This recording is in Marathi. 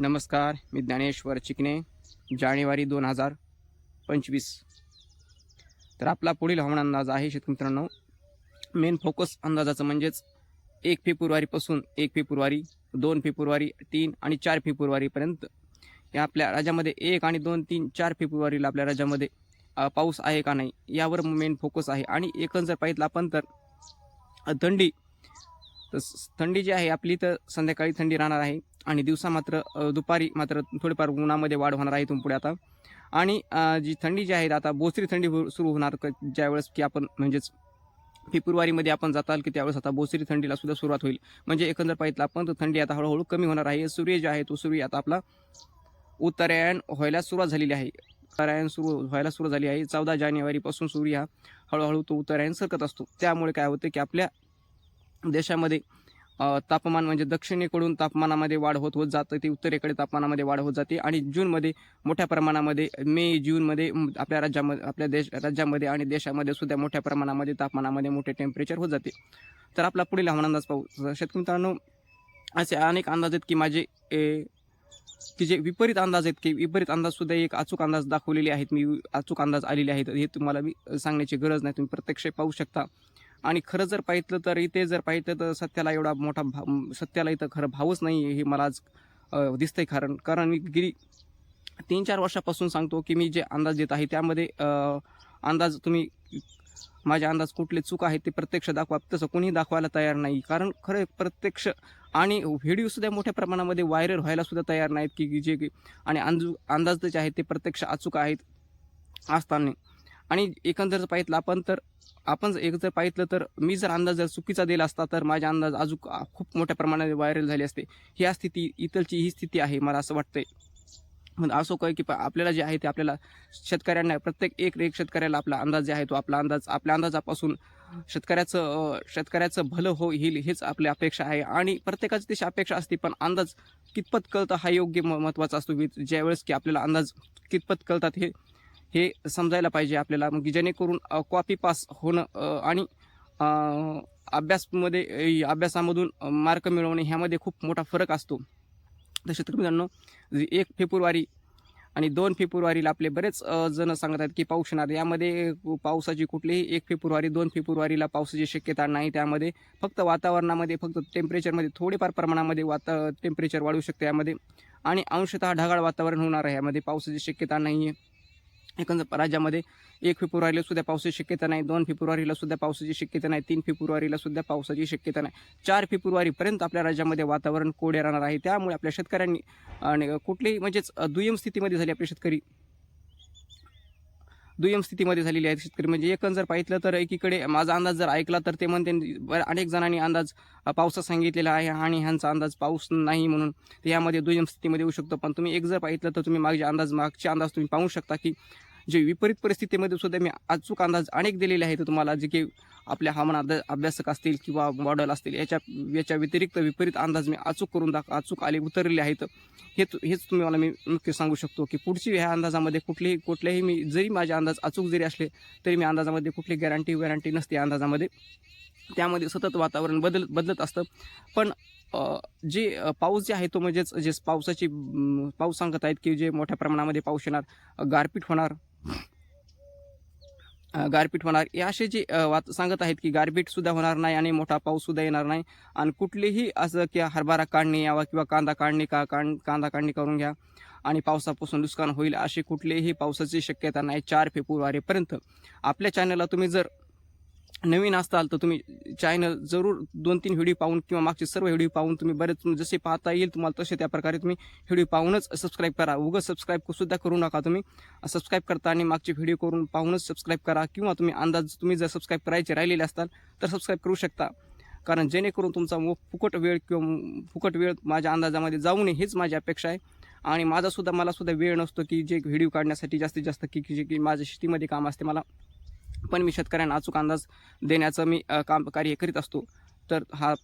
नमस्कार मी ज्ञानेश्वर चिकणे जानेवारी दोन हजार पंचवीस. तर आपला पुढील हवामान अंदाज आहे शेतकरी मित्रांनो. मेन फोकस अंदाजाचं म्हणजेच एक फेब्रुवारीपासून एक फेब्रुवारी दोन फेब्रुवारी तीन आणि चार फेब्रुवारीपर्यंत या आपल्या राज्यामध्ये एक आणि दोन तीन चार फेब्रुवारीला आपल्या राज्यामध्ये पाऊस आहे का नाही यावर मेन फोकस आहे. आणि एकंदर जर पाहिलं आपण तर थंडी. तर थंडी जी आहे आपली तर संध्याकाळी थंडी राहणार आहे. आणि दिवसा मात्र दुपारी मात्र थोडीफार उन्हामध्ये वाढ होणार आहे इथून पुढे आता. आणि जी थंडी जी आहे आता बोसरी थंडी हो, सुरू होणार क- ज्यावेळेस की आपण म्हणजेच फेब्रुवारीमध्ये आपण जाताल की त्यावेळेस आता बोसरी थंडीला सुद्धा सुरुवात होईल. म्हणजे एकंदर पाहिलं आपण तर थंडी आता हळूहळू कमी होणार आहे. सूर्य जे आहे तो सूर्य आता आपला उत्तरायण व्हायला सुरुवात झालेली आहे. उत्तरायण सुरू व्हायला सुरू झाली आहे. चौदा जानेवारीपासून सूर्य हा हळूहळू तो उत्तरायण सरकत असतो. त्यामुळे काय होतं की आपल्या देशामध्ये तापमान म्हणजे दक्षिणेकडून तापमानामध्ये वाढ होत होत जातं ते उत्तरेकडे तापमानामध्ये वाढ होत जाते आणि जूनमध्ये मोठ्या प्रमाणामध्ये मे जूनमध्ये आपल्या राज्यामध्ये आपल्या देश राज्यामध्ये आणि देशामध्ये सुद्धा मोठ्या प्रमाणामध्ये तापमानामध्ये मोठे टेम्परेचर होत जाते. तर आपला पुढील हवामान अंदाज पाहू. शेतकरी मित्रांनो असे अनेक अंदाज आहेत की माझे ए, की जे विपरीत अंदाज आहेत की विपरीत अंदाजसुद्धा एक अचूक अंदाज दाखवलेले आहेत. मी अचूक अंदाज आलेले आहेत. हे तुम्हाला मी सांगण्याची गरज नाही. तुम्ही प्रत्यक्ष पाहू शकता. आणि खरं जर पाहितलं तर इथे जर पाहितलं तर सत्याला एवढा मोठा भाव सत्याला इथं खरं भावच नाही हे मला आज दिसतंय कारण कारण मी गेली तीन चार वर्षापासून सांगतो की मी जे अंदाज देत आहे त्यामध्ये अंदाज तुम्ही माझे अंदाज कुठले चूक आहेत ते प्रत्यक्ष दाखवा तसं कोणीही दाखवायला तयार नाही. कारण खरं प्रत्यक्ष आणि व्हिडिओसुद्धा मोठ्या प्रमाणामध्ये व्हायरल व्हायला सुद्धा तयार नाहीत की जे आणि अंजू अंदाज जे आहेत ते प्रत्यक्ष अचूक आहेत असताना आणि एकंदर जर पाहितलं आपण तर आपण जर एक जर पाहितलं तर मी जर अंदाज जर चुकीचा दिला असता तर माझे अंदाज अजून खूप मोठ्या प्रमाणात व्हायरल झाले असते. ही स्थिती इतरची ही स्थिती आहे मला असं वाटतंय. मग असो काय की आपल्याला जे आहे ते आपल्याला शेतकऱ्यांना प्रत्येक एक एक शेतकऱ्याला आपला अंदाज जे आहे तो आपला अंदाज आपल्या अंदाजापासून शेतकऱ्याचं शेतकऱ्याचं भलं होईल हेच आपली अपेक्षा आहे. आणि प्रत्येकाची तशी अपेक्षा असते पण अंदाज कितपत कळतं हा योग्य म- महत्त्वाचा असतो. ज्यावेळेस की आपल्याला अंदाज कितपत कळतात हे हे समजायला पाहिजे आपल्याला मग जेणेकरून कॉपी पास होणं आणि अभ्यासमध्ये अभ्यासामधून मार्क मिळवणे ह्यामध्ये खूप मोठा फरक असतो. तर शेतकरी मित्रांनो जे एक फेब्रुवारी आणि दोन फेब्रुवारीला आपले बरेच जण सांगत आहेत की पाऊस येणार यामध्ये पावसाची कुठलीही एक फेब्रुवारी दोन फेब्रुवारीला पावसाची शक्यता नाही. त्यामध्ये फक्त वातावरणामध्ये फक्त टेम्परेचरमध्ये थोडेफार प्रमाणामध्ये वाता टेम्परेचर वाढू शकते यामध्ये. आणि अंशतः ढगाळ वातावरण होणार आहे यामध्ये पावसाची शक्यता नाही आहे एकंदर राज्यामध्ये एक फेब्रुवारीला सुद्धा पावसाची शक्यता नाही दोन फेब्रुवारीला सुद्धा पावसाची शक्यता नाही तीन फेब्रुवारीला सुद्धा पावसाची शक्यता नाही. चार फेब्रुवारीपर्यंत आपल्या राज्यामध्ये वातावरण कोडे राहणार आहे. त्यामुळे आपल्या शेतकऱ्यांनी आणि कुठलीही म्हणजेच दुय्यम स्थितीमध्ये झाली आपले शेतकरी दुय्यम स्थितीमध्ये झालेली आहेत शेतकरी. म्हणजे एकंदर जर पाहितलं तर एकीकडे माझा अंदाज जर ऐकला तर ते म्हणते अनेक जणांनी अंदाज पावसात पावसा सांगितलेला आहे आणि ह्यांचा अंदाज पाऊस नाही म्हणून यामध्ये दुय्यम स्थितीमध्ये येऊ शकतो. पण तुम्ही एक जर पाहितलं तर तुम्ही मागचे अंदाज मागचे अंदाज तुम्ही पाहू शकता की जे विपरीत परिस्थितीमध्ये सुद्धा मी अचूक अंदाज अनेक दिलेले आहेत तुम्हाला जे की आपल्या हवामान अभ्या- अभ्यासक असतील किंवा मॉडेल असतील याच्या याच्या व्यतिरिक्त विपरीत अंदाज मी अचूक करून दाख अचूक आले उतरलेले आहेत. हेच हेच तुम्ही मला मी नक्की सांगू शकतो की पुढची ह्या अंदाजामध्ये कुठलेही कुठल्याही मी जरी माझे अंदाज अचूक जरी असले तरी मी अंदाजामध्ये कुठली गॅरंटी वॅरंटी नसते अंदाजामध्ये. त्यामध्ये सतत वातावरण बदल बदलत असतं. पण जे पाऊस जे आहे तो म्हणजेच जे पावसाची पाऊस सांगत आहेत की जे मोठ्या प्रमाणामध्ये पाऊस येणार गारपीट होणार गारपीट होणार. हे असे जे वात सांगत आहेत की गारपीटसुद्धा होणार नाही आणि मोठा पाऊससुद्धा येणार नाही. आणि कुठलीही असं की हरभरा काढणे यावा किंवा कांदा काढणे का कां- कांदा काढणी करून घ्या आणि पावसापासून नुकसान होईल अशी कुठलीही पावसाची शक्यता नाही. चार फेब्रुवारीपर्यंत. आपल्या चॅनलला तुम्ही जर नवीन असताल तर तुम्ही चॅनल जरूर दोन तीन व्हिडिओ पाहून किंवा मागचे सर्व व्हिडिओ पाहून तुम्ही बरेच जसे पाहता येईल तुम्हाला तसे त्या प्रकारे तुम्ही व्हिडिओ पाहूनच सबस्क्राईब करा. उगं सबस्क्राईब सुद्धा करू नका तुम्ही. सबस्क्राईब करता आणि मागचे व्हिडिओ करून पाहूनच सबस्क्राईब करा किंवा तुम्ही अंदाज तुम्ही जर सबस्क्राईब करायचे राहिलेले असताल तर सबस्क्राईब करू शकता. कारण जेणेकरून तुमचा मो- फुकट वेळ किंवा फुकट वेळ माझ्या अंदाजामध्ये जाऊ नये हीच माझी अपेक्षा आहे. आणि माझासुद्धा मलासुद्धा वेळ नसतो की जे व्हिडिओ काढण्यासाठी जास्तीत जास्त की की जे की माझ्या शेतीमध्ये काम असते मला. पण मी शेतकऱ्यांना अचूक अंदाज देण्याचं मी काम कार्य करीत असतो. तर हा